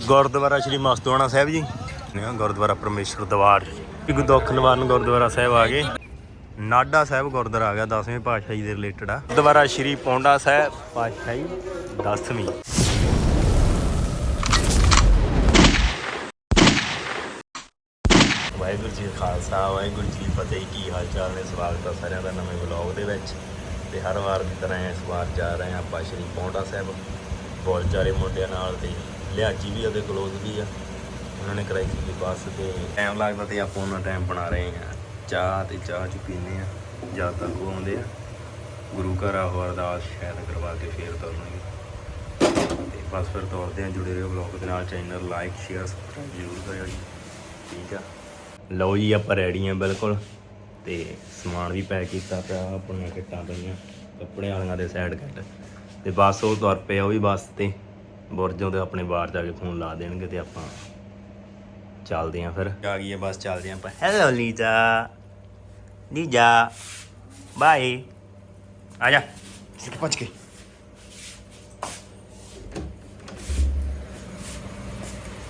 ਗੁਰਦੁਆਰਾ ਸ਼੍ਰੀ ਮਸਤੂਆਣਾ ਸਾਹਿਬ ਜੀ। ਗੁਰਦੁਆਰਾ ਪਰਮੇਸ਼ਰ ਦਵਾਰ ਜੀ। ਨਿਵਾਰਨ ਗੁਰਦੁਆਰਾ ਸਾਹਿਬ ਆ ਗਏ। ਨਾਡਾ ਸਾਹਿਬ ਗੁਰਦੁਆਰਾ ਆ ਗਿਆ 10ਵੇਂ ਪਾਤਸ਼ਾਹੀ ਦੇ ਰਿਲੇਟਡ ਆ। ਗੁਰਦੁਆਰਾ ਸ਼੍ਰੀ ਪੌਂਡਾ ਸਾਹਿਬ, ਪਾਤਸ਼ਾਹੀ 10ਵੀਂ ਵਾਹਿਗੁਰੂ ਜੀ ਖਾਲਸਾ, ਵਾਹਿਗੁਰੂ ਜੀ ਫਤਿਹ, ਕੀ ਹਾਲ ਚਾਲ ਨੇ? ਸਵਾਗਤ ਹੈ ਸਾਰਿਆਂ ਦਾ ਨਵੇਂ ਵਲੌਗ ਦੇ ਵਿੱਚ। ਤੇ ਹਰ ਵਾਰ ਦੀ ਤਰ੍ਹਾਂ ਇਸ ਵਾਰ ਜਾ ਰਹੇ ਹਾਂ ਆਪਾਂ ਸ਼੍ਰੀ ਪੌਂਡਾ ਸਾਹਿਬ। ਬੋਲਚਾਰੇ ਮੁੰਡਿਆਂ ਨਾਲ ਤੇ ਲਿਆਜੀ ਵੀ ਆ ਉਹਦੇ ਕਲੋਜ਼ ਵੀ ਆ। ਉਹਨਾਂ ਨੇ ਕਰਾਈ ਸੀ ਬੱਸ ਤੇ ਟਾਈਮ ਲੱਗਦਾ ਤੇ ਆਪਾਂ ਉਹਨਾਂ ਟਾਈਮ ਬਣਾ ਰਹੇ ਹਾਂ। ਚਾਹ ਤੇ ਚਾਹ ਚ ਪੀਨੇ ਆ ਜਦ ਤੱਕ ਉਹ ਆਉਂਦੇ ਆ, ਗੁਰੂ ਘਰ ਆਹੋ ਅਰਦਾਸ ਸ਼ਾਇਦ ਕਰਵਾ ਕੇ ਫੇਰ ਤੁਰਨਗੇ। ਤੇ ਬਸ ਫਿਰ ਤੁਰਦੇ ਆ ਜੁੜੇ ਰਹੋ ਵਲੌਗ ਦੇ ਨਾਲ। ਚੈਨਲ ਲਾਈਕ ਸ਼ੇਅਰ ਸਬਸਕ੍ਰਾਈਬ ਜ਼ਰੂਰ ਕਰਿਓ ਜੀ। ਠੀਕ ਆ? ਲਓ ਜੀ, ਆਪਾਂ ਰੈਡੀ ਆ ਬਿਲਕੁਲ। ਤੇ ਸਮਾਨ ਵੀ ਪੈਕ ਕੀਤਾ ਪਿਆ ਆਪਣੀਆਂ ਕਿੱਟਾਂ ਪਈਆਂ ਕੱਪੜੇ ਵਾਲੀਆਂ ਦੇ ਸਾਈਡ ਕੱਟ ਤੇ ਬਸ ਉਹ ਤੁਰ ਪਏ ਉਹ ਵੀ ਬੱਸ ਤੇ। ਬੁਰਜੋਂ ਦੇ ਆਪਣੇ ਬਾਹਰ ਜਾ ਕੇ ਫੋਨ ਲਾ ਦੇਣਗੇ ਤੇ ਆਪਾਂ ਚੱਲਦੇ ਆਂ ਫਿਰ। ਆ ਗਈ ਹੈ, ਬਸ ਚੱਲਦੇ ਆਂ ਆਪਾਂ। ਹੈਲੋ ਲੀਜ਼ਾ ਲੀਜ਼ਾ ਬਾਏ ਆ ਜਾ। ਸਿੱਟ ਪਹੁੰਚ ਕੇ।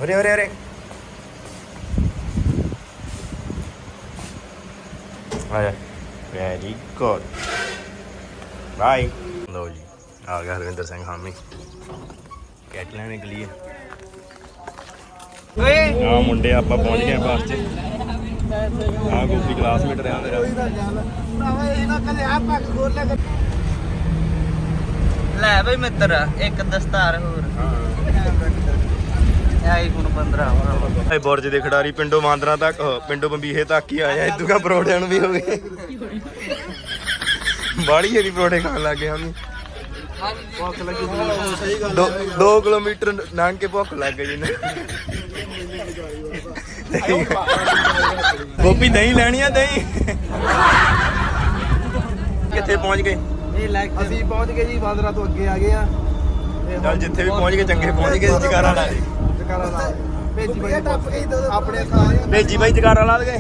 ਅਰੇ ਅਰੇ ਅਰੇ ਆ ਵੈਰੀ ਗੁੱਡ ਬਾਏ ਲਓ ਜੀ, ਆ ਗਿਆ ਹਰਵਿੰਦਰ ਸਿੰਘ ਹਾਮੀ। ਕੈਟ ਲੈਣੇ ਲਈ ਓਏ। ਆ ਮੁੰਡੇ ਆਪਾਂ ਪਹੁੰਚ ਗਏ ਬੱਸ 'ਚ। ਆ ਗੋਪੀ ਕਲਾਸਮੇਟ ਰਿਹਾ ਮੇਰਾ। ਭਰਾਵਾ ਇਹਨਾਂ ਕਦੇ ਆ ਪੱਗ ਖੋਲ ਲੈ ਲੈ ਬਈ ਮਿੱਤਰ ਇੱਕ ਦਸਤਾਰ ਹੋਰ। ਆਈਫੋਨ 15 ਹੋਰ ਇਹ ਬੁਰਜ ਦੇ ਖਿਡਾਰੀ ਪਿੰਡੋਂ ਮਾਂਦਰਾ ਤੱਕ ਪਿੰਡੋਂ ਬੰਬੀਹੇ ਤੱਕ ਹੀ ਆਇਆ ਇਦੋਂ ਕਾ ਨੂੰ ਵੀ ਹੋ ਗਏ। ਬਾੜੀ ਜਿਹੜੀ ਪਰੋੜੇ ਖਾਣ ਲੱਗ ਗਏ ਹਮੀ। ਭੁੱਖ ਲੱਗੀ ਸਹੀ 2 ਕਿਲੋਮੀਟਰ ਲੰਘ ਕੇ ਭੁੱਖ ਲੱਗ ਗਈ ਨਾ। ਗੋਪੀ ਦਹੀਂ ਲੈਣੀ ਆ ਦਹੀਂ? ਕਿੱਥੇ ਪਹੁੰਚ ਗਏ? ਇਹ ਲੈ ਅਸੀਂ ਪਹੁੰਚ ਗਏ ਜੀ ਬਾਂਦਰਾ ਤੋਂ ਅੱਗੇ ਆ ਗਏ ਆ। ਚੱਲ ਜਿੱਥੇ ਵੀ ਪਹੁੰਚ ਗਏ ਚੰਗੇ ਪਹੁੰਚ ਗਏ ਜਕਾਰਾ ਲਾ ਦੇ ਜਕਾਰਾ ਲਾ ਭੇਜੀ ਬਾਈ ਟੱਪ ਗਈ ਆਪਣੇ ਸਾਰੇ ਭੇਜੀ ਬਾਈ ਜਕਾਰਾ ਲਾ ਦੇ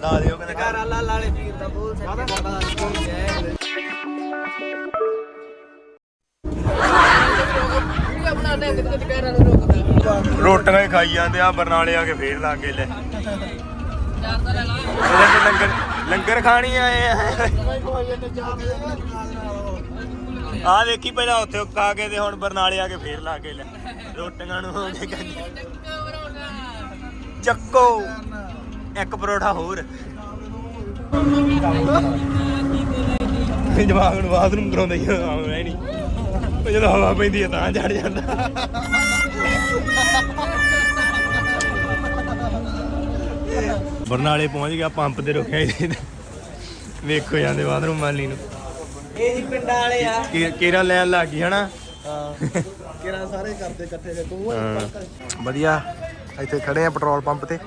ਲਾ ਦਿਓ ਕਹਿੰਦੇ ਜਕਾਰਾ ਲਾ ਲਾਲੇ ਵੀਰ ਦਾ ਬੋਲ ਸੱਚੇ ਰੋਟੀਆਂ ਹੀ ਖਾਈ ਜਾਂਦੇ ਆ ਬਰਨਾਲੇ ਆ ਕੇ ਫੇਰ ਲਾ ਕੇ ਲੈ। ਇਹਦੇ ਤੇ ਲੰਗਰ ਲੰਗਰ ਖਾਣੀ ਆਏ ਆ ਆ ਵੇਖੀ ਪਹਿਲਾਂ ਉੱਥੇ ਕਾ ਕੇ ਤੇ ਹੁਣ ਬਰਨਾਲੇ ਆ ਕੇ ਫੇਰ ਲਾ ਕੇ ਲੈ। ਰੋਟੀਆਂ ਨੂੰ ਹੋ ਗਏ ਕੰਜ ਚੱਕੋ। ਇੱਕ ਪਰੋਠਾ ਹੋਰ। ਜਵਾਗ ਨੂੰ ਬਾਥਰੂਮ ਕਰਾਉਂਦਾ ਹੀ ਆਉਣਾ ਨਹੀਂ। ਜਦੋਂ ਹਵਾ ਪੈਂਦੀ ਹੈ ਤਾਂ ਚੜ ਜਾਂਦਾ। ਬਰਨਾਲੇ ਪਹੁੰਚ ਗਿਆ ਪੰਪ ਤੇ ਰੁਕਿਆ ਹੀ ਵੇਖੋ ਜਾਂਦੇ ਬਾਥਰੂਮ ਮਾਲੀ ਨੂੰ। ਇਹ ਜੀ ਪਿੰਡਾਂ ਵਾਲੇ ਆ। ਕੀ- ਕੀਰਾ ਲੈਣ ਲੱਗ ਗਈ ਹਨਾ? ਹਾਂ। ਕਿਹੜਾ ਸਾਰੇ ਕਰਦੇ ਇਕੱਠੇ ਤੇ ਤੂੰ ਹਾਂ। ਵਧੀਆ। ਇੱਥੇ ਖੜੇ ਆ ਪੈਟਰੋਲ ਪੰਪ ਤੇ।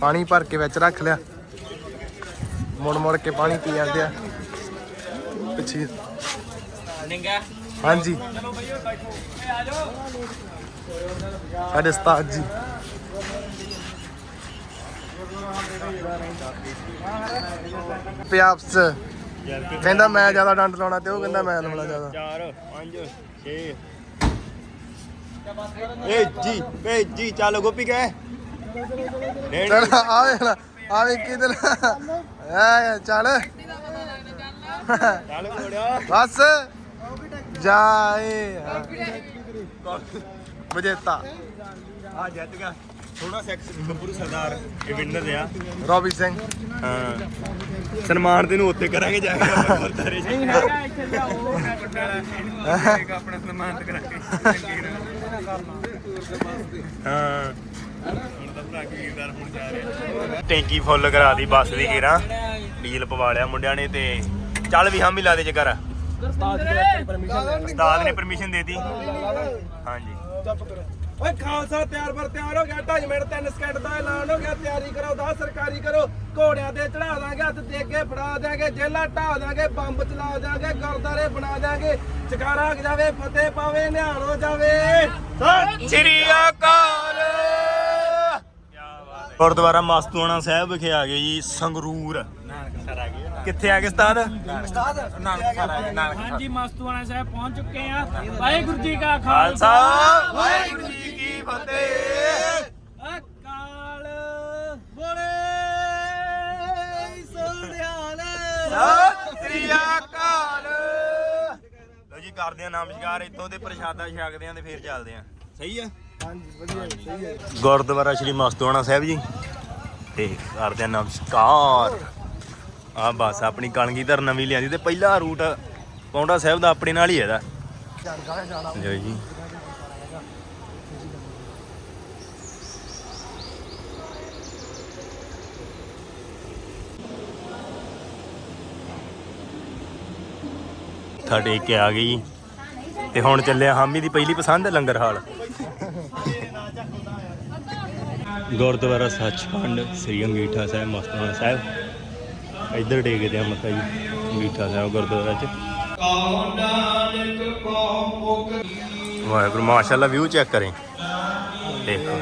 ਪਾਣੀ ਭਰ ਕੇ ਵਿੱਚ ਰੱਖ ਲਿਆ। ਮੁੜ ਮੁੜ ਕੇ ਪਾਣੀ ਪੀ ਜਾਂਦੇ ਆ। ਪਿੱਛੇ। ਨਿੰਗਾ। ਹਾਂਜੀ। ਸਾਡੇ ਉਸਤਾਦ ਜੀ। ਪਿਆਪਸ ਕਹਿੰਦਾ ਮੈਂ ਜ਼ਿਆਦਾ ਡੰਡ ਲਾਉਣਾ ਤੇ ਉਹ ਕਹਿੰਦਾ ਮੈਂ ਲਾਉਣਾ ਜ਼ਿਆਦਾ। 4 5 6 ਏ ਜੀ ਏ ਜੀ ਚੱਲ ਗੋਪੀ ਕਹੇ। ਡੇਢ। ਚੱਲ ਆ ਵੇਖ ਲੈ ਆ ਵੇਖ ਕਿਧਰ ਐ ਚੱਲ। ਚੱਲ ਘੋੜਿਆ ਬਸ। ਜਾਏ। ਵਜੇਤਾ ਆ ਜਿੱਤ ਗਿਆ ਥੋੜਾ ਸੈਕਸ ਗੱਭਰੂ ਸਰਦਾਰ ਇਹ ਵਿਨਰ ਆ। ਰੋਬੀ ਸਿੰਘ। ਹਾਂ। ਸਨਮਾਨ ਤੈਨੂੰ ਉੱਥੇ ਕਰਾਂਗੇ ਜਾ ਕੇ ਆਪਾਂ ਗੁਰਦਾਰੇ ਚ। ਆਪਣਾ ਸਨਮਾਨ ਕਰਾਂਗੇ ਹਾਂ ਹੁਣ ਤਾਂ ਭਰਾ ਕੀਰਦਾਰ ਹੁਣ ਜਾ ਰਿਹਾ ਟੈਂਕੀ ਫੁੱਲ ਕਰਾ ਦੀ ਬੱਸ ਦੀ ਘੇਰਾ ਡੀਜ਼ਲ ਪਵਾ ਲਿਆ ਮੁੰਡਿਆਂ ਨੇ ਤੇ ਚੱਲ ਵੀ ਹਾਮੀ ਲਾ ਦੇ ਜੇਕਰ ਉਸਤਾਦ ਨੇ ਪਰਮਿਸ਼ਨ ਦੇਤੀ। ਹਾਂਜੀ। ਓਏ ਖਾਲਸਾ ਤਿਆਰ ਪਰ ਤਿਆਰ ਹੋ ਗਿਆ 2 ਮਿੰਟ 3 ਸਕਿੰਟ ਦਾ ਐਲਾਨ ਹੋ ਗਿਆ ਤਿਆਰੀ ਕਰੋ ਦਾ ਸਰਕਾਰੀ ਕਰੋ। ਘੋੜਿਆਂ ਤੇ ਚੜਾ ਦਾਂਗੇ ਹੱਥ ਦੇ ਅੱਗੇ ਫੜਾ ਦਾਂਗੇ ਜੇਲਾ ਢਾ ਦਾਂਗੇ ਬੰਬ ਚਲਾ ਦਾਂਗੇ ਗੁਰਦਾਰੇ ਬਣਾ ਦਾਂਗੇ ਚਕਾਰਾ ਆ ਜਾਵੇ ਫਤਿਹ ਪਾਵੇ ਨਿਹਾਲ ਹੋ ਜਾਵੇ। ਸਤਿ ਸ੍ਰੀ ਅਕਾਲ। ਗੁਰਦੁਆਰਾ ਮਸਤੂਆਣਾ ਸਾਹਿਬ ਵਿਖੇ ਆ ਗਏ ਜੀ ਸੰਗਰੂਰ। ਨਾਨਕਸਰ ਆ ਗਏ ਕਿੱਥੇ ਆ ਗਏ ਉਸਤਾਦ? ਉਸਤਾਦ ਨਾਨਕਸਰ ਨਾਨਕਸਰ ਹਾਂਜੀ ਮਸਤੂਆਣਾ ਸਾਹਿਬ ਪਹੁੰਚ ਚੁੱਕੇ ਆ। ਵਾਹਿਗੁਰੂ ਜੀ ਕਾ ਖਾਲਸਾ। ਵਾਹਿਗੁਰੂ ਜੀ ਕੀ ਫਤਿਹ। ਅਕਾਲ। ਬੋਲੇ। ਸੋਹਣਿਆਲਾ ਸ੍ਰੀ ਅਕਾਲ। ਲੋ ਜੀ ਕਰਦੇ ਆ ਨਾਮ ਇਤੋਂ ਦੇ ਪ੍ਰਸ਼ਾਦਾ ਛਕਦੇ ਆ ਤੇ ਫੇਰ ਚੱਲਦੇ ਆ। ਸਹੀ ਆ? ਹਾਂਜੀ ਵਧੀਆ ਸਹੀ ਆ। ਗੁਰਦੁਆਰਾ ਸ਼੍ਰੀ ਮਸਤੂਆਣਾ ਸਾਹਿਬ ਜੀ। ਤੇ ਕਰਦੇ ਆ ਨਾਮ ਆ ਬਸ, ਆਪਣੀ ਕਲਗੀਧਰ ਨਵੀਂ ਲਿਆਂਦੀ ਤੇ ਪਹਿਲਾ ਰੂਟ ਪੌਂਡਾ ਸਾਹਿਬ ਦਾ ਆਪਣੇ ਨਾਲ ਹੀ ਹੈ ਇਹਦਾ ਜੀ। ਮੱਥਾ ਟੇਕ ਕੇ ਆ ਗਈ ਤੇ ਹੁਣ ਚੱਲਿਆ ਹਾਮੀ ਦੀ ਪਹਿਲੀ ਪਸੰਦ ਹੈ ਲੰਗਰ ਹਾਲ। ਗੁਰਦੁਆਰਾ ਸੱਚਖੰਡ, ਸ੍ਰੀ ਅੰਗੀਠਾ ਸਾਹਿਬ, ਮਸਤਾਨਾ ਸਾਹਿਬ। ਇੱਧਰ ਟੇਕਦੇ ਆ ਮੱਥਾ ਜੀ ਅੰਗੀਠਾ ਸਾਹਿਬ ਗੁਰਦੁਆਰਾ ਚ। ਵਾਹਿਗੁਰੂ, ਮਾਸ਼ਾਅੱਲਾ ਵਿਊ ਚੈੱਕ ਕਰੇ। ਦੇਖੋ।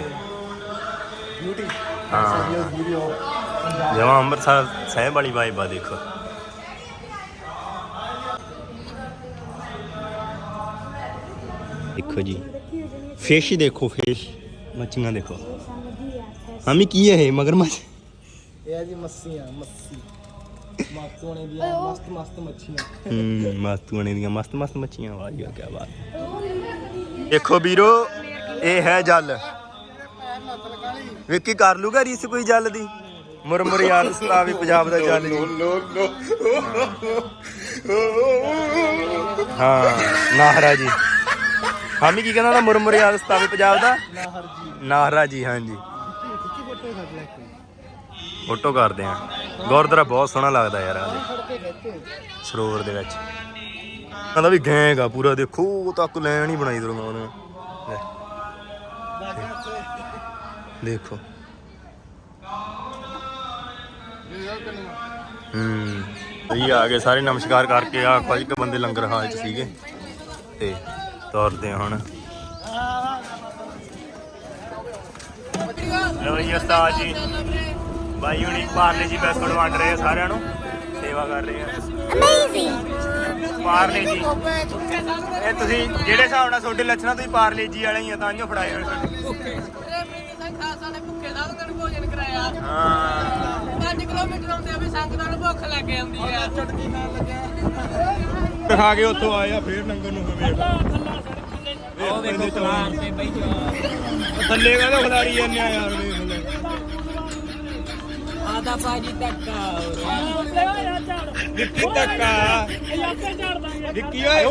ਬਿਊਟੀ ਹਾਂ। ਜਮਾ ਅੰਮ੍ਰਿਤਸਰ ਸਾਹਿਬ ਵਾਲੀ ਵਾਈਬ ਆ, ਦੇਖੋ। ਦੇਖੋ ਜੀ। ਫਿਸ਼ ਦੇਖੋ ਫਿਸ਼ ਮੱਛੀਆਂ ਦੇਖੋ। ਹਮੀ ਕੀ ਹੈ ਇਹ? ਮਗਰਮੱਛ। ਇਹ ਹੈ ਜੀ ਮੱਛੀਆਂ ਮੱਛੀ ਮਸਤ ਹੋਣੇ ਦੀਆਂ ਮਸਤ ਮਸਤ ਮੱਛੀਆਂ। ਹੂੰ ਮਸਤ ਬਣੇ ਦੀਆਂ ਮਸਤ ਮਸਤ ਮੱਛੀਆਂ ਵਾਹ ਜੀ ਕੀ ਬਾਤ। ਦੇਖੋ ਵੀਰੋ ਇਹ ਹੈ ਜਲ। ਵਿੱਕੀ ਕਰ ਲੂਗਾ ਰੀਸ ਕੋਈ ਜਲ ਦੀ? ਮੁਰਮੁਰ ਯਾਰ ਸਤਾਵੀ ਪੰਜਾਬ ਦਾ ਜਲ ਜੀ। ਹਾਂ ਨਾਹਰਾ ਜੀ। ਹਾਮੀ ਕੀ ਕਹਿੰਦਾ ਉਹਦਾ? ਮੁਰਮੁਰ ਯਾਰ ਸਤਾਵੀ ਪੰਜਾਬ ਦਾ? ਨਾਹਰ ਜੀ। ਨਾਹਰਾ ਜੀ ਹਾਂਜੀ। ਫੋਟੋ ਕਰਦੇ ਆ। ਗੁਰਦੁਆਰਾ ਬਹੁਤ ਸੋਹਣਾ ਲੱਗਦਾ ਯਾਰ ਆ ਸਰੋਵਰ ਦੇ ਵਿੱਚ। ਕਹਿੰਦਾ ਵੀ ਗੈਂਗਾ ਪੂਰਾ, ਦੇਖੋ, ਉਹ ਤੱਕ ਲੈਣ ਹੀ ਬਣਾਈ ਦਰੂੰਗਾ ਉਹਨੇ ਦੇਖੋ। ਹੂੰ ਸਹੀ ਆ ਗਏ ਸਾਰੇ ਨਮਸਕਾਰ ਕਰਕੇ ਆ ਕੁਝ ਕੁ ਬੰਦੇ ਲੰਗਰ ਹਾਲ ਚ ਸੀਗੇ। ਤੇ ਤੋਰਦੇ ਆ ਹੁਣ। ਲੋ ਜੀ, ਉਸਤਾਦ ਜੀ। ਬਾਈ ਹੁਣੀ ਪਾਰਲੇ ਜੀ ਬਿਸਕੁਟ ਵੰਡ ਰਹੇ ਆ ਸਾਰਿਆਂ ਨੂੰ। ਸੇਵਾ ਕਰ ਰਹੇ ਆ। ਪਾਰਲੇ ਜੀ। ਇਹ ਤੁਸੀਂ ਜਿਹੜੇ ਹਿਸਾਬ ਨਾਲ ਤੁਹਾਡੇ ਲੱਛਣਾ ਤੁਸੀਂ ਪਾਰਲੇ ਜੀ ਵਾਲੇ ਹੀ ਆ ਤਾਂ ਜੋ ਫੜਾਏ ਹੋਏ ਤੁਹਾਡੇ। ਖਾਸਾਂ ਨੇ ਭੁੱਖੇ ਸਾਧ ਦਿਨ ਭੋਜਨ ਕਰਾਇਆ। ਹਾਂ। 5 ਕਿਲੋਮੀਟਰ ਆਉਂਦੇ ਆ ਵੀ ਸੰਗਤਾਂ ਨੂੰ ਭੁੱਖ ਲੱਗ ਜਾਂਦੀ ਆ। ਖਾ ਕੇ ਉੱਥੋਂ ਆਏ ਆ ਫੇਰ ਨੰਗਰ ਨੂੰ ਵੇਖ ਉਹ ਵੇਖੋ ਪਲਾਨ ਤੇ ਬਈ ਥੱਲੇ ਕਹਿੰਦਾ ਖਿਲਾੜੀ ਜਾਂਦੇ ਆ ਯਾਰ ਵੇਖ ਲੈ ਆਦਾ ਬਾਜੀ ਧੱਕਾ ਵਿੱਕੀ ਧੱਕਾ। ਵਿੱਕੀ ਓਏ। ਓ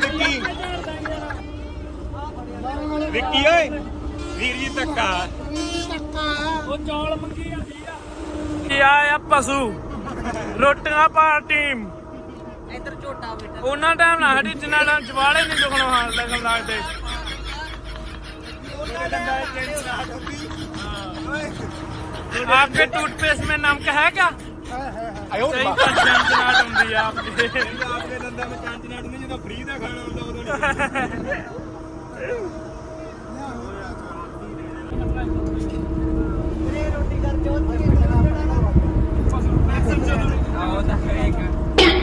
ਵਿੱਕੀ। ਵਿੱਕੀ ਓਏ। ਵੀਰ ਜੀ ਧੱਕਾ। ਉਹ ਚੌਲ ਮੰਗੀ ਜਾਂਦੀ ਆ। ਕੀ ਆਇਆ ਪਸ਼ੂ। ਰੋਟੀਆਂ ਪਾ ਟੀਮ। ਇੱਧਰ ਝੋਟਾ ਬੇਟਾ ਉਹਨਾਂ ਟਾਈਮ ਨਾ ਹਟੀ ਜਿੰਨਾ ਟਾਈਮ ਜਵਾਲੇ ਨਹੀਂ ਦੁਖਣੋਂ ਹਾਲ ਲੱਗਣ ਲੱਗਦੇ आपके टूथपेस्ट में नमक है क्या सही तो चंचनाट ਹੁੰਦੀ ਆ आपके ਆਪਕੇ ਦੰਦਾਂ ਵਿੱਚ ਚਾਂਚ ਨਾਟ ਨਹੀਂ ਜਦੋਂ ਫ੍ਰੀ ਦਾ ਖਾਣਾ ਹੁੰਦਾ ਉਦੋਂ ਨਹੀਂ ਆਓ ਤਾਂ ਕਰੇਗਾ ਅੱਤੇ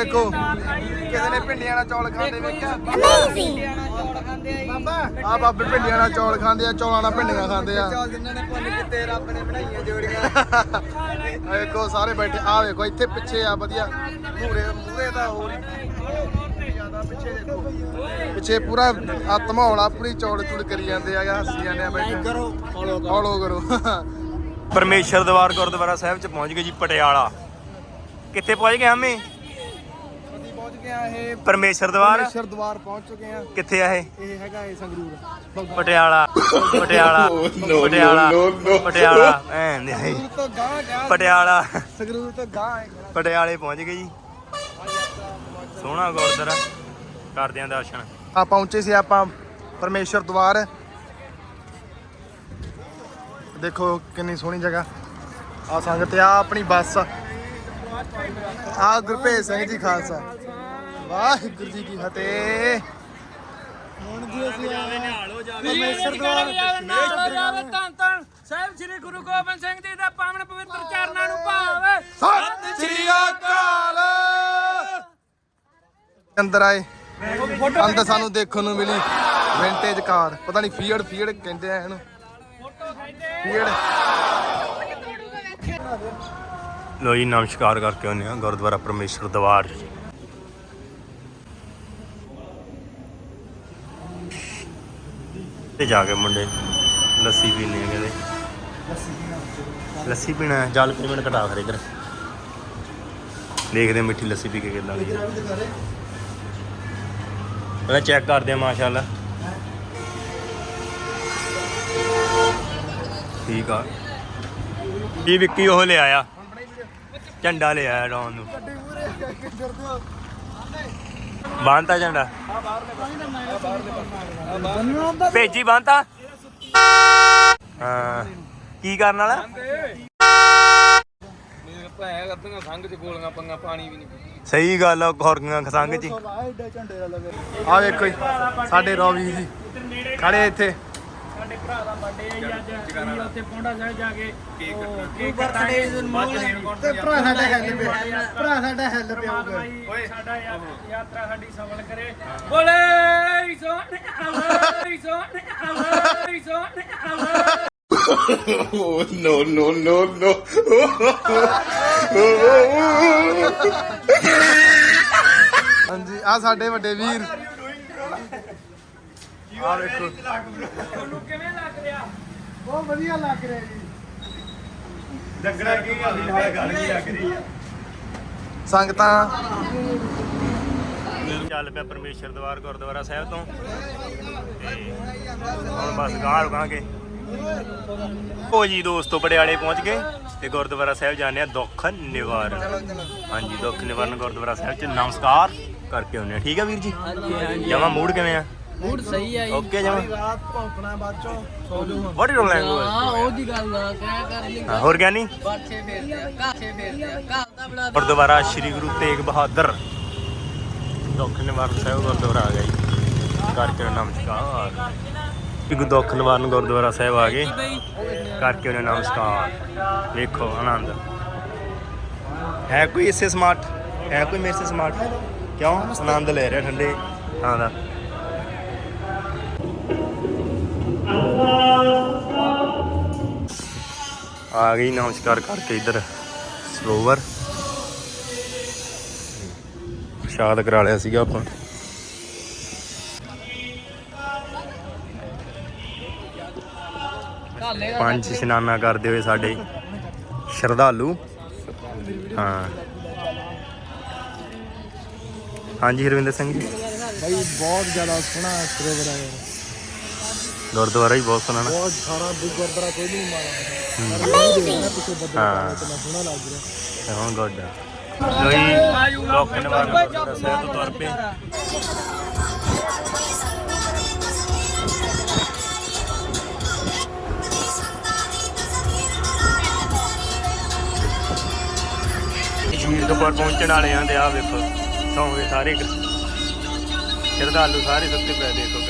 ਵੇਖੋ ਕਿਸੇ ਨੇ ਭਿੰਡੀਆਂ ਨਾਲ ਚੌਲ ਖਾਂਦੇ ਵੇਖਿਆ? ਖਾਂਦੇ ਆ ਬਾਬਾ ਆ ਬਾਬੇ ਭਿੰਡੀਆਂ ਨਾਲ ਚੌਲ ਖਾਂਦੇ ਆ ਚੌਲਾਂ ਨਾਲ ਭਿੰਡੀਆਂ ਖਾਂਦੇ ਆ। ਜਿਨ੍ਹਾਂ ਨੇ ਪੁੰਨ ਕੀਤੇ ਰੱਬ ਨੇ ਬਣਾਈਆਂ ਜੋੜੀਆਂ। ਆ ਵੇਖੋ ਸਾਰੇ ਬੈਠੇ ਆ ਵੇਖੋ ਇੱਥੇ ਪਿੱਛੇ ਆ ਵਧੀਆ। ਮੂਰੇ ਮੂਰੇ ਦਾ ਹੋਰ ਹੀ ਜ਼ਿਆਦਾ ਪਿੱਛੇ ਦੇਖੋ। ਪਿੱਛੇ ਪੂਰਾ ਆ ਧਮਾਉਲਾ ਪੂਰੀ ਚੌੜ ਚੂੜ ਕਰੀ ਜਾਂਦੇ ਆਗਾ ਹੱਸੀ ਜਾਂਦੇ ਆ ਬੈਠੇ। ਕਰੋ ਫੋਲੋ ਕਰੋ। ਪਰਮੇਸ਼ਰ ਦਵਾਰ ਗੁਰਦੁਆਰਾ ਸਾਹਿਬ ਚ ਪਹੁੰਚ ਗਏ ਜੀ ਪਟਿਆਲਾ। ਕਿੱਥੇ ਪਹੁੰਚ ਗਏ ਆਮੇ ਆ ਇਹ। ਪਰਮੇਸ਼ਰ ਦਵਾਰ ਪਰਮੇਸ਼ਰ ਦਵਾਰ ਪਹੁੰਚ ਚੁੱਕੇ ਆ। ਕਿੱਥੇ ਆ ਇਹ? ਇਹ ਹੈਗਾ ਇਹ ਸੰਗਰੂਰ। ਪਟਿਆਲਾ। ਪਟਿਆਲਾ। ਪਟਿਆਲਾ। ਪਟਿਆਲਾ। ਐਂ ਦੇ ਆਈ। ਸੰਗਰੂਰ ਤੋਂ ਗਾਂ ਗਿਆ ਪਟਿਆਲਾ। ਸੰਗਰੂਰ ਤੋਂ ਗਾਂ ਹੈ ਪਟਿਆਲੇ ਪਹੁੰਚ ਗਏ ਜੀ। ਸੋਹਣਾ ਗੁਰਦੁਆਰਾ। ਕਰਦੇ ਆਂ ਦਰਸ਼ਨ। ਆ ਪਹੁੰਚੇ ਸੀ ਆਪਾਂ ਪਰਮੇਸ਼ਰ ਦਵਾਰ ਦੇਖੋ ਕਿੰਨੀ ਸੋਹਣੀ ਜਗ੍ਹਾ। ਆ ਸੰਗਤ ਆ ਆਪਣੀ ਬੱਸ। ਆ ਗੁਰਭੇਜ ਸਿੰਘ ਜੀ ਖਾਲਸਾ। ਵਾਹਿਗੁਰੂ ਜੀ ਕੀ ਫਤਿਹ। ਹੁਣ ਜੀ ਅਸੀਂ ਪਰਮੇਸ਼ਰ ਦੁਆਰ ਧੰਨ ਧੰਨ। ਸਾਹਿਬ ਸ੍ਰੀ ਗੁਰੂ ਗੋਬਿੰਦ ਸਿੰਘ ਜੀ ਦੇ ਪਾਵਨ ਪਵਿੱਤਰ ਚਰਨਾਂ ਨੂੰ ਭਾਵੇ। ਸਤਿ ਸ੍ਰੀ ਅਕਾਲ। ਅੰਦਰ ਆਏ। ਅੰਦਰ ਸਾਨੂੰ ਦੇਖਣ ਨੂੰ ਮਿਲੀ ਵਿੰਟੇਜ ਕਾਰ। ਪਤਾ ਨਹੀਂ ਫੀਅਰ ਫੀਅਰ ਕਹਿੰਦੇ ਆ ਇਹਨੂੰ। ਫੀਅਰ ਲੋ ਜੀ ਨਮਸਕਾਰ ਕਰਕੇ ਆਉਂਦੇ ਆ ਗੁਰਦੁਆਰਾ ਪਰਮੇਸ਼ਰ ਦਵਾਰ ਤੇ ਜਾ ਕੇ ਮੁੰਡੇ ਲੱਸੀ ਪੀਣੇ ਕਹਿੰਦੇ ਲੱਸੀ ਪੀਣਾ ਜਲ ਪੀ ਘਟਾ ਫਿਰ ਇੱਧਰ। ਦੇਖਦੇ ਮਿੱਠੀ ਲੱਸੀ ਪੀ ਕੇ ਕਿੱਦਾਂ ਦੀ ਪਹਿਲਾਂ ਚੈੱਕ ਕਰਦੇ ਆ ਮਾਸ਼ਾਅੱਲਾ। ਠੀਕ ਆ। ਕੀ ਵਿੱਕੀ ਉਹ ਲੈ ਆਇਆ। ਝੰਡਾ ਲੈ ਆਇਆ ਰੌਣ ਨੂੰ। ਬਾਂਤਾ ਝੰਡਾ। ਭੇਜੀ ਬਾਂਤਾ ਹਾਂ, ਕੀ ਕਰਨ ਵਾਲਾ? ਭੈ ਕਰਦੀਆਂ ਸੰਗ ਚ ਗੋਲੀਆਂ ਪੰਗਾ ਪਾਣੀ ਵੀ ਨਹੀਂ ਸਹੀ ਗੱਲ ਆ, ਖੁਰਗੀਆਂ ਖਸੰਗ ਚ ਹੀ। ਆ ਵੇਖੋ ਜੀ, ਸਾਡੇ ਰੌਵੀ ਜੀ। ਖੜੇ ਇੱਥੇ। ਸਾਡੇ ਭਰਾ ਦਾ ਬਰਥਡੇ ਹੈ ਅੱਜ। ਅਸੀਂ ਉੱਥੇ ਪੌਂਡਾ ਸਾਹਿਬ ਜਾ ਕੇ ਕੇਕ ਕੱਟਣਾ ਕੇਕ ਕੱਟਾਂਗੇ ਤੇ ਭਰਾ ਸਾਡਾ ਹੈਲ ਪਿਆ। ਭਰਾ ਸਾਡਾ ਹੈਲ ਪਿਆਊਗਾ। ਓਏ। ਸਾਡਾ ਯਾ- ਯਾਤਰਾ ਸਾਡੀ ਸਫਲ ਕਰੇ। ਬੋਲੇ ਸੋਨੇ ਆਵੇ ਸੋਨੇ ਆਵੇ ਸੋਨੇ ਆਵੇ ਹਾਂਜੀ ਆ ਸਾਡੇ ਵੱਡੇ ਵੀਰ। ਆ ਵੇਖੋ ਤੁਹਾਨੂੰ ਕਿਵੇਂ ਲੱਗ ਰਿਹਾ? ਬਹੁਤ ਵਧੀਆ ਲੱਗ ਰਿਹਾ ਜੀ। ਸੰਗਤਾਂ। ਚੱਲ ਪਿਆ ਪਰਮੇਸ਼ਰ ਦਵਾਰ ਗੁਰਦੁਆਰਾ ਸਾਹਿਬ ਤੋਂ। ਤੇ ਹੁਣ ਬਸ ਗਾਹ ਰੁਕਾਂਗੇ। ਉਹ ਜੀ ਦੋਸਤੋ ਪੜਿਆਲੇ ਪਹੁੰਚ ਗਏ ਤੇ ਗੁਰਦੁਆਰਾ ਸਾਹਿਬ ਜਾਂਦੇ ਆ ਦੁੱਖ ਨਿਵਾਰਨ। ਹਾਂਜੀ ਦੁੱਖ ਨਿਵਾਰਨ ਗੁਰਦੁਆਰਾ ਸਾਹਿਬ ਚ ਨਮਸਕਾਰ ਕਰਕੇ ਆਉਂਦੇ ਆ। ਠੀਕ ਆ ਵੀਰ ਜੀ? ਹਾਂਜੀ ਹਾਂਜੀ। ਜਮਾ ਮੂਡ ਕਿਵੇਂ ਆ? ਮੂਡ ਸਹੀ ਆ ਜੀ। ਓਕੇ ਜਮਾ ਰਾਤ ਭੌਂਕਣਾ ਬਾਅਦ ਚੋਂ ਸੌ ਜਾਓ ਵਾਟ ਇਜ਼ ਯੋਰ ਹਾਂ ਲੈਂਗੁਏਜ ਉਹਦੀ ਗੱਲ ਆ ਕਹਿ ਕਰ ਲਈ ਹੋਰ ਗਿਆਨੀ ਬਾਛੇ ਫੇਰਦੇ ਆ ਕਾਛੇ ਫੇਰਦੇ ਆ। ਘਰ ਦਾ ਬਣਾ ਗੁਰਦੁਆਰਾ ਸ੍ਰੀ ਗੁਰੂ ਤੇਗ ਬਹਾਦਰ। ਦੁੱਖ ਨਿਵਾਰਨ ਸਾਹਿਬ ਗੁਰਦੁਆਰਾ ਆ ਗਿਆ ਜੀ। ਕਰਕੇ ਉਹਨਾਂ ਨਮਸਕਾਰ ਸ੍ਰੀ ਗੁਰੂ ਦੁੱਖ ਨਿਵਾਰਨ ਗੁਰਦੁਆਰਾ ਸਾਹਿਬ ਆ ਗਏ। ਕਰਕੇ ਉਹਨਾਂ ਨਮਸਕਾਰ ਵੇਖੋ ਆਨੰਦ। ਹੈ ਕੋਈ ਇਸੇ ਸਮਾਰਟ? ਹੈ ਕੋਈ ਮੇਰੇ ਸੇ ਸਮਾਰਟ? ਕਿਉਂ? ਆਨੰਦ ਲੈ ਰਿਹਾ ਠੰਡੇ। ਹਾਂ ਦਾ ਆ ਗਈ ਨਮਸਕਾਰ ਕਰਕੇ ਇੱਧਰ ਸਰੋਵਰ ਪ੍ਰਸ਼ਾਦ ਕਰਾ ਲਿਆ ਸੀਗਾ ਆਪਾਂ। ਪੰਜ ਇਸ਼ਨਾਨਾ ਕਰਦੇ ਹੋਏ ਸਾਡੇ ਸ਼ਰਧਾਲੂ। ਹਾਂ। ਹਾਂਜੀ ਹਰਵਿੰਦਰ ਸਿੰਘ ਜੀ। ਭਾਈ ਬਹੁਤ ਜ਼ਿਆਦਾ ਸੋਹਣਾ ਸਰੋਵਰ ਹੈ ਗੁਰਦੁਆਰਾ ਹੀ ਬਹੁਤ ਸੋਹਣਾ ਨਾ। ਬਹੁਤ ਸਾਰਾ ਦੁੱਖ ਗੁਰਦੁਆਰਾ ਕੋਈ ਨਹੀਂ ਮਾਰਾ ਪਿੱਛੇ ਬੱਦਲ ਹਾਂ। ਕਿੰਨਾ ਸੋਹਣਾ ਲੱਗ ਰਿਹਾ ਤੇ ਹੁਣ ਗੁੱਡ ਲੋਈ ਲੋਕ ਨਿਵਾਰਨ ਗੁਰਦੁਆਰਾ ਸਾਹਿਬ ਤੋਂ ਤੁਰ ਪਏ ਸ਼ੀਰ ਤੋਂ ਪਰ ਪਹੁੰਚਣ ਵਾਲੇ ਆਂ ਤੇ ਆ ਵੇਖੋ ਸੌਂਗੇ ਸਾਰੇ ਸ਼ਰਧਾਲੂ ਸਾਰੇ ਸੁੱਤੇ ਪਏ ਦੇਖੋ।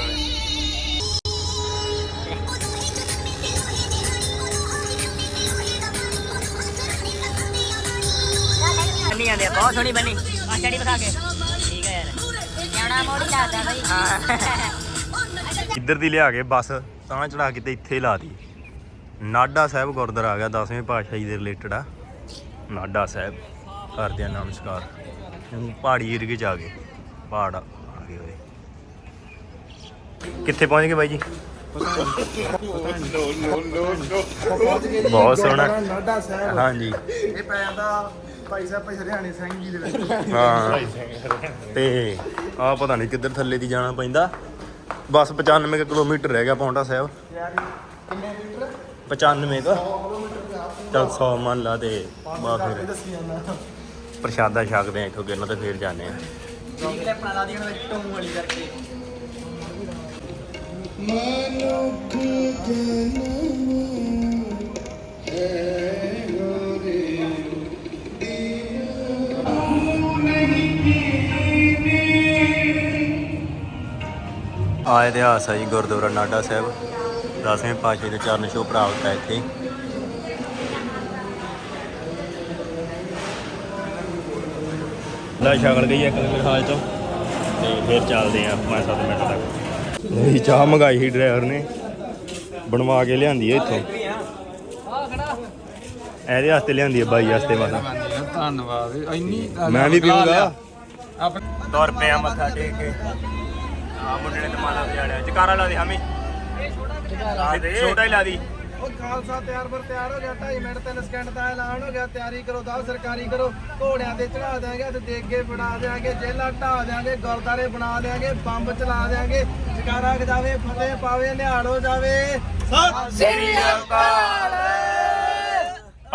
ਜਾਂਦੇ ਆ ਬਹੁਤ ਸੋਹਣੀ ਬੰਨੀ ਆ ਚੜੀ ਵਿਖਾ ਕੇ। ਠੀਕ ਹੈ ਯਾਰ। ਜਾਣਾ ਮੋੜੀ ਲੱਗਦਾ ਬਈ। ਇੱਧਰ ਦੀ ਲਿਆ ਕੇ ਬੱਸ ਤਾਂ ਚੜਾ ਕੇ ਤੇ ਇੱਥੇ ਲਾ ਦੀ ਨਾਡਾ ਸਾਹਿਬ ਗੁਰਦੁਆਰਾ ਆ ਗਿਆ 10ਵੇਂ ਪਾਤਸ਼ਾਹੀ ਦੇ ਰਿਲੇਟਡ ਆ। ਨਾਡਾ ਸਾਹਿਬ ਕਰਦੇ ਆ ਨਮਸਕਾਰ। ਹੁਣ ਪਹਾੜੀ ਏਰੀਏ ਚ ਆ ਗਏ। ਪਹਾੜ ਆ ਗਏ ਹੋਏ ਕਿੱਥੇ ਪਹੁੰਚ ਗਏ ਬਾਈ ਜੀ? ਬਹੁਤ ਸੋਹਣਾ। ਨਾਡਾ ਸਾਹਿਬ। ਹਾਂਜੀ। ਇਹ ਪੈ ਜਾਂਦਾ ਭਾਈ ਸਾਹਿਬ ਭਾਈ ਹਰਿਆਣੇ ਸਿੰਘ ਜੀ ਦੇ ਵਿੱਚ। ਹਾਂ। ਤੇ ਆ ਪਤਾ ਨਹੀਂ ਕਿੱਧਰ ਥੱਲੇ ਦੀ ਜਾਣਾ ਪੈਂਦਾ। ਬਸ 95 ਕੁ ਕਿਲੋਮੀਟਰ ਰਹਿ ਗਿਆ ਪੌਂਟਾ ਸਾਹਿਬ। ਕਿੰਨੇ ਲੀਟਰ 95 ਕੁ। ਚਲ 100 ਮੰਨ ਲਾ ਤੇ ਬਾ ਫਿਰ। ਪ੍ਰਸ਼ਾਦਾ ਛਕਦੇ ਆ ਇੱਥੋਂ ਕਿਰਨ ਤੇ ਫੇਰ ਜਾਂਦੇ ਆ। ਠੀਕ ਲੈ ਆਪਣਾ ਲਾ ਦੀ ਹੁਣ ਟੋਮ ਵਾਲੀ ਕਰਕੇ। ਮਨੁੱਖ ਜਨਮ ਹੈ। ਆ ਇਤਿਹਾਸ ਹੈ ਜੀ ਗੁਰਦੁਆਰਾ ਨਾਡਾ ਸਾਹਿਬ ਦਸਵੇਂ ਪਾਤਸ਼ਾਹ ਦੇ ਚਰਨ ਛੋਹ ਪ੍ਰਾਪਤ ਹੈ ਇੱਥੇ। ਲੈ ਸ਼ਕਲ ਗਈ ਇੱਕ ਦਿਨ ਹਾਲ ਚੋਂ ਤੇ ਫਿਰ ਚੱਲਦੇ ਆ 5-7 ਮਿੰਟ ਤੱਕ। ਲਈ ਚਾਹ ਮੰਗਾਈ ਸੀ ਡਰਾਈਵਰ ਨੇ ਬਣਵਾ ਕੇ ਲਿਆਂਦੀ ਹੈ ਇੱਥੋਂ। ਇਹਦੇ ਵਾਸਤੇ ਲਿਆਂਦੀ ਹੈ ਬਾਈ ਵਾਸਤੇ ਮਾਤਾ। ਧੰਨਵਾਦ ਇੰਨੀ ਮੈਂ ਵੀ ਪੀਊਂਗਾ। ਤੁਰ ਪਿਆ ਮੱਥਾ ਟੇਕ ਕੇ। ਆ ਮੁੰਡੇ ਨੇ ਤੇ ਮਾਲਾ ਵਜਾੜਿਆ ਜਕਾਰਾ ਲਾ ਦੇ ਹਮੀ। ਛੋਟਾ ਹੀ ਲਾ ਦੀ। ਉਹ ਖਾਲਸਾ ਤਿਆਰ ਬਰ ਤਿਆਰ ਹੋ ਗਿਆ 2.5 ਮਿੰਟ 3 ਸਕਿੰਟ ਦਾ ਐਲਾਨ ਹੋ ਗਿਆ। ਤਿਆਰੀ ਕਰੋ ਦਾ ਸਰਕਾਰੀ ਕਰੋ। ਘੋੜਿਆਂ ਤੇ ਚੜਾ ਦਿਆਂਗੇ ਤੇ ਦੇਗੇ ਬਣਾ ਦਿਆਂਗੇ ਜੇਲਾ ਢਾ ਦਿਆਂਗੇ ਗੁਰਦਾਰੇ ਬਣਾ ਦਿਆਂਗੇ ਬੰਬ ਚਲਾ ਦਿਆਂਗੇ। ਜਕਾਰਾ ਗਜਾਵੇ ਫਤਿਹ ਪਾਵੇ ਨਿਹਾੜੋ ਜਾਵੇ। ਸਤਿ ਸ੍ਰੀ ਅਕਾਲ!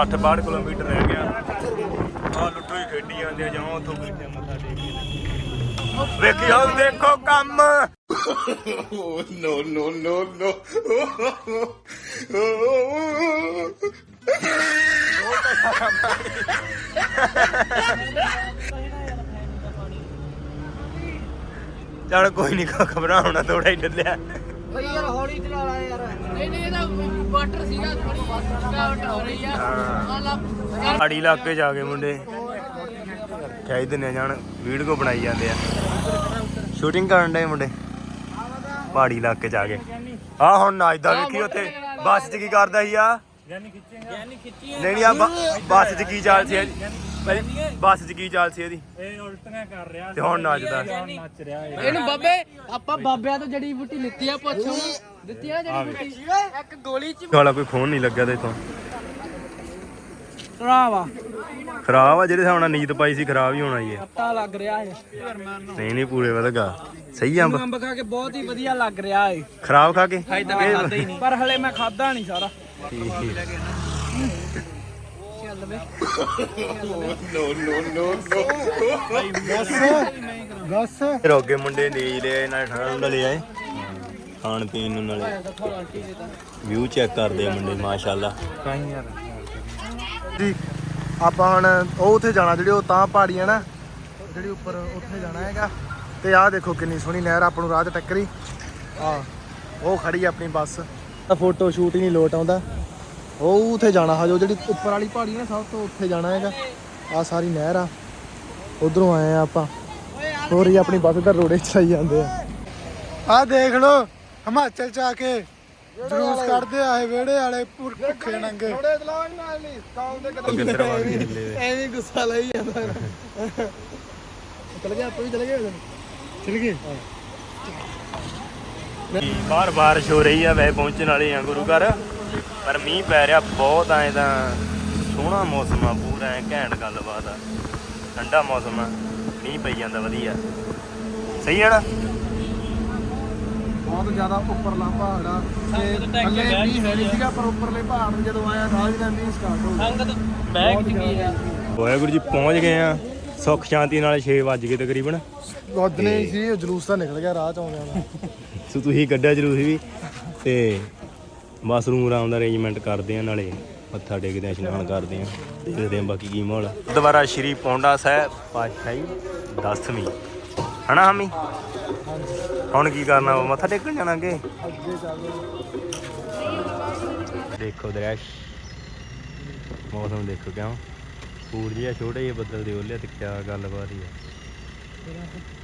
8-12 ਕਿਲੋਮੀਟਰ ਰਹਿ ਗਿਆ। ਆ ਲੁੱਟੋ ਹੀ ਖੇਡੀ ਜਾਂਦੇ ਜਾਓ ਉੱਥੋਂ ਬੈਠੇ ਮੱਥਾ ਟੇਕ ਕੇ। ਵੇਖੀ ਆਓ ਦੇਖੋ ਕੰਮ। ਚੱਲ ਕੋਈ ਨਹੀਂ ਘਬਰਾਉਣਾ ਥੋੜਾ ਹੀ ਡੱਲਿਆ। ਓਏ ਯਾਰ ਹੌਲੀ ਚਲਾ ਲਾ ਯਾਰ। ਨਹੀਂ ਨਹੀਂ ਇਹਦਾ ਵਾਟਰ ਸੀਗਾ ਥੋੜੀ ਰੁਕਾਵਟ ਹੋ ਰਹੀ ਆ। ਆ ਲਾ। ਪਹਾੜੀ ਇਲਾਕੇ ਜਾ ਕੇ ਮੁੰਡੇ। ਕਹਿ ਦਿੰਦੇ ਆ ਜਾਣ ਵੀਡੀਓ ਬਣਾਈ ਜਾਂਦੇ ਆ। ਸ਼ੂਟਿੰਗ ਕਰਨ ਦੇ ਮੁੰਡੇ। ਪਹਾੜੀ ਇਲਾਕੇ ਜਾ ਕੇ ਆ ਹੁਣ ਨੱਚਦਾ ਵੇਖੀ ਉੱਥੇ? ਬੱਸ 'ਚ ਕੀ ਕਰਦਾ ਸੀ ਆ? ਨਹੀਂ ਨਹੀਂ ਆ ਬੱਸ 'ਚ ਕੀ ਚਾਲ ਸੀ ਬੱਸ 'ਚ ਕੀ ਚਾਲ ਸੀ ਇਹਦੀ? ਇਹ ਉਲਟੀਆਂ ਕਰ ਰਿਹਾ ਤੇ ਹੁਣ ਨੱਚਦਾ। ਇਹਨੂੰ ਬਾਬੇ ਆਪਾਂ ਬਾਬਿਆਂ ਤੋਂ ਜੜੀ ਬੂਟੀ ਲਿੱਤੀ ਆ ਪੁੱਛੋ। ਦਿੱਤੀ ਆ ਜੜੀ ਬੂਟੀ? ਇੱਕ ਗੋਲੀ ਚ ਕੋਈ ਖੋਣ ਨਹੀਂ ਲੱਗਿਆ ਤੇ ਇਥੋਂ। ਰਾਵਾ ਖਰਾਬ ਆ ਜਿਹੜੇ ਹਿਸਾਬ ਨਾਲ ਨੀਂਦ ਪਾਈ ਸੀ ਖਰਾਬ ਹੀ ਹੋਣਾ ਹੀ ਹੈ ਪਤਾ ਲੱਗ ਰਿਹਾ ਹੈ ਨਹੀਂ ਨਹੀਂ ਪੂਰੇ ਵਧਗਾ ਸਹੀ ਅੰਬ ਅੰਬ ਖਾ ਕੇ ਬਹੁਤ ਹੀ ਵਧੀਆ ਲੱਗ ਰਿਹਾ ਹੈ ਖਰਾਬ ਖਾ ਕੇ? ਪਰ ਹਲੇ ਮੈਂ ਖਾਦਾ ਨਹੀਂ ਸਾਰਾ। ਰੋਗੇ ਮੁੰਡੇ ਨੀਜ ਲੈ ਨਾਲ ਠੰਡਾ ਲੈ ਆਏ। ਖਾਣ ਪੀਣ ਨੂੰ ਨਾਲੇ ਵਿਊ ਚੈੱਕ ਕਰਦੇ ਆ ਮੁੰਡੇ ਮਾਸ਼ਾਅੱਲਾ। ਜੀ, ਆਪਾਂ ਹੁਣ ਉਹ ਉੱਥੇ ਜਾਣਾ, ਜਿਹੜੀ ਉਹ ਤਾਂ ਪਹਾੜੀ ਆ ਨਾ, ਜਿਹੜੀ ਉੱਪਰ ਉੱਥੇ ਜਾਣਾ ਹੈਗਾ। ਤੇ ਆਹ ਦੇਖੋ ਕਿੰਨੀ ਸੋਹਣੀ ਨਹਿਰ ਆਪਾਂ ਨੂੰ ਰਾਹ 'ਚ ਟੱਕਰੀ। ਆ ਉਹ ਖੜੀ ਆਪਣੀ ਬੱਸ। ਤਾਂ ਫੋਟੋ ਸ਼ੂਟ ਹੀ ਨਹੀਂ ਲੋਟ ਆਉਂਦਾ। ਉਹ ਉੱਥੇ ਜਾਣਾ ਹਜੋ ਜਿਹੜੀ ਉੱਪਰ ਵਾਲੀ ਪਹਾੜੀ ਨਾ, ਸਭ ਤੋਂ ਉੱਥੇ ਜਾਣਾ ਹੈਗਾ। ਆ ਸਾਰੀ ਨਹਿਰ ਆ। ਉਧਰੋਂ ਆਏ ਆ ਆਪਾਂ। ਹੋਰ ਹੀ ਆਪਣੀ ਬੱਸ ਦਾ ਰੋੜੇ ਚਲਾਈ ਜਾਂਦੇ ਆ। ਆ ਦੇਖ ਲੋ ਹਿਮਾਚਲ ਚ ਆ ਕੇ ਜਲੂਸ ਕੱਢਦੇ ਆ ਇਹ ਵਿਹੜੇ ਵਾਲੇ ਭੁੱਖੇ ਨੰਗੇ। ਥੋੜੇ ਚਲਾਓ ਨਾਲ ਨਹੀਂ ਕਾਲ ਦੇ ਕਦਮ ਕਿੱਧਰ ਵਗ ਗਏ ਹਿੱਲੇ। ਐਵੇਂ ਗੁੱਸਾ ਲਈ ਜਾਂਦਾ। ਚਲ ਗਿਆ ਆਪਾਂ ਵੀ ਚਲੇ ਗਏ ਚਲ ਗਏ? ਬਾਹਰ ਬਾਰਿਸ਼ ਹੋ ਰਹੀ ਆ ਵੈ ਪਹੁੰਚਣ ਵਾਲੇ ਆ ਗੁਰੂ ਘਰ ਪਰ ਮੀਂਹ ਪੈ ਰਿਹਾ ਬਹੁਤ ਐ ਤਾਂ ਸੋਹਣਾ ਮੌਸਮ ਆ ਪੂਰਾ ਐ ਘੈਂਟ ਗੱਲਬਾਤ ਆ। ਠੰਡਾ ਮੌਸਮ ਆ ਮੀਂਹ ਪਈ ਜਾਂਦਾ ਵਧੀਆ। ਸਹੀ ਹੈ ਨਾ? ਬਹੁਤ ਜ਼ਿਆਦਾ ਉੱਪਰਲਾ ਪਹਾੜ ਆ। ਤੇ ਥੱਲੇ ਮੀਂਹ ਹੈ ਨਹੀਂ ਸੀਗਾ। ਪਰ ਉੱਪਰਲੇ ਪਹਾੜ ਨੂੰ ਜਦੋਂ ਆਇਆ ਰਾਜ ਦਾ ਮੀਂਹ ਸਟਾਰਟ ਹੋ ਗਿਆ। ਸੰਗਤ ਬੈਗ ਚ ਗਈ ਆ ਵਾਹਿਗੁਰੂ ਜੀ ਪਹੁੰਚ ਗਏ ਆ। ਸੁੱਖ ਸ਼ਾਂਤੀ ਨਾਲ 6 ਵੱਜ ਗਏ ਤਕਰੀਬਨ। ਹੀ ਸੀ ਜਲੂਸ ਤਾਂ ਨਿਕਲ ਗਿਆ ਰਾਹ ਚ ਆਉਂਦਿਆਂ ਦਾ। ਸੋ ਤੁਸੀਂ ਕੱਢਿਆ ਜਰੂਰ ਵੀ ਤੇ ਬਸ ਰੂਮ ਆਰਾਮ ਦਾ ਅਰੇਂਜਮੈਂਟ ਕਰਦੇ ਆ ਨਾਲੇ ਮੱਥਾ ਟੇਕਦੇ ਆ ਇਸ਼ਨਾਨ ਕਰਦੇ ਆ। ਦੇਖਦੇ ਆ ਬਾਕੀ ਕੀ ਮਾਹੌਲ ਦੁਬਾਰਾ ਸ਼੍ਰੀ ਪੌਂਡਾ ਸਾਹਿਬ ਪਾਤਸ਼ਾਹੀ ਦਸਵੀਂ। ਹਨਾ ਹਮੀ? ਹੁਣ ਕੀ ਕਰਨਾ ਵਾ? ਮੱਥਾ ਟੇਕਣ ਜਾਣਾ ਅੱਗੇ? ਦੇਖੋ ਦ੍ਰਿਸ਼। ਮੌਸਮ ਦੇਖੋ ਕਿਉਂ? ਸੂਰਜ ਜਿਹਾ ਛੋਟੇ ਜਿਹੇ ਬੱਦਲ ਦੇ ਉਹਲੇ ਤੇ ਕਿਆ ਗੱਲਬਾਤ ਹੀ ਆ।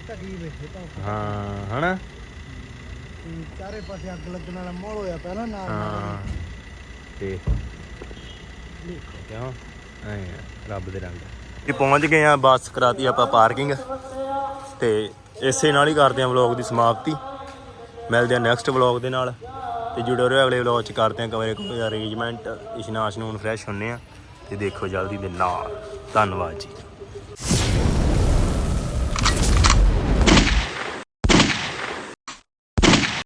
ਢਕੀ ਬੈਠੇ ਤਾਂ ਹਾਂ, ਹਨਾ? ਚਾਰੇ ਪਾਸੇ ਅੱਗ ਲੱਗਣ ਵਾਲਾ ਮਾਹੌਲ ਹੋਇਆ ਪਹਿਲਾਂ ਨਾਲ ਹਾਂ। ਤੇ ਕਿਉਂ? ਐ ਰੱਬ ਦੇ ਰੰਗ। ਕਿ ਪਹੁੰਚ ਗਏ ਆ, ਬੱਸ ਕਰਾਤੀ ਆਪਾਂ ਪਾਰਕਿੰਗ। ਤੇ ਇਸੇ ਨਾਲ ਹੀ ਕਰਦੇ ਆ ਵਲੌਗ ਦੀ ਸਮਾਪਤੀ। ਮਿਲਦੇ ਆ ਨੈਕਸਟ ਵਲੌਗ ਦੇ ਨਾਲ। ਤੇ ਜੁੜੇ ਰਹੋ ਅਗਲੇ ਵਲੌਗ ਚ, ਕਰਦੇ ਆ ਕਮਰੇ ਕੋਈ ਅਰੇਂਜਮੈਂਟ ਇਸ਼ਨਾਨ ਨੂੰ ਫਰੈਸ਼ ਹੁੰਨੇ ਆ। ਤੇ ਦੇਖੋ ਜਲਦੀ ਦੇ ਨਾਲ। ਧੰਨਵਾਦ ਜੀ।